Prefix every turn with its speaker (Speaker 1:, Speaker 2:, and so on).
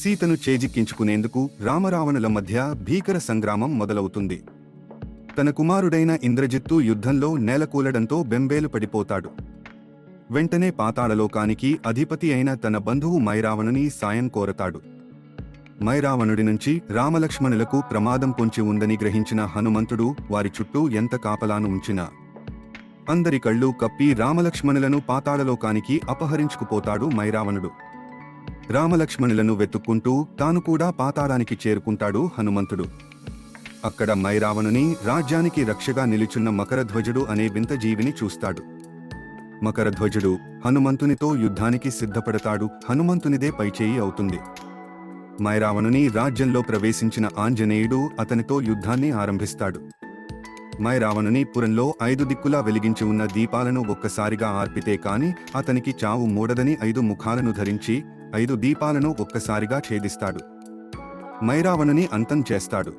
Speaker 1: సీతను చేజిక్కించుకునేందుకు రామరావణుల మధ్య భీకర సంగ్రామం మొదలవుతుంది. తన కుమారుడైన ఇంద్రజిత్తు యుద్ధంలో నేలకూలడంతో బెంబేలు పడిపోతాడు. వెంటనే పాతాళలోకానికి అధిపతి అయిన తన బంధువు మైరావణుని సాయం కోరతాడు. మైరావణుడి నుంచి రామలక్ష్మణులకు ప్రమాదం పొంచి ఉందని గ్రహించిన హనుమంతుడు వారి చుట్టూ ఎంత కాపలాను ఉంచినా అందరి కళ్ళు కప్పి రామలక్ష్మణులను పాతాళలోకానికి అపహరించుకుపోతాడు మైరావణుడు. రామలక్ష్మణులను వెతుక్కుంటూ తాను కూడా పాతాళానికి చేరుకుంటాడు హనుమంతుడు. అక్కడ మైరావణుని రాజ్యానికి రక్షగా నిలుచున్న మకరధ్వజుడు అనే వింత జీవిని చూస్తాడు. మకరధ్వజుడు హనుమంతునితో యుద్ధానికి సిద్ధపడతాడు హనుమంతునిదే పైచేయి అవుతుంది. మైరావణుని రాజ్యంలో ప్రవేశించిన ఆంజనేయుడు అతనితో యుద్ధాన్ని ఆరంభిస్తాడు. మైరావణుని పురంలో ఐదు దిక్కులా వెలిగించి ఉన్న దీపాలను ఒక్కసారిగా ఆర్పితే కాని అతనికి చావు మూడదని ఐదు ముఖాలను ధరించి ఐదు దీపాలను ఒక్కసారిగా ఛేదిస్తాడు. మైరావణుని అంతం చేస్తాడు.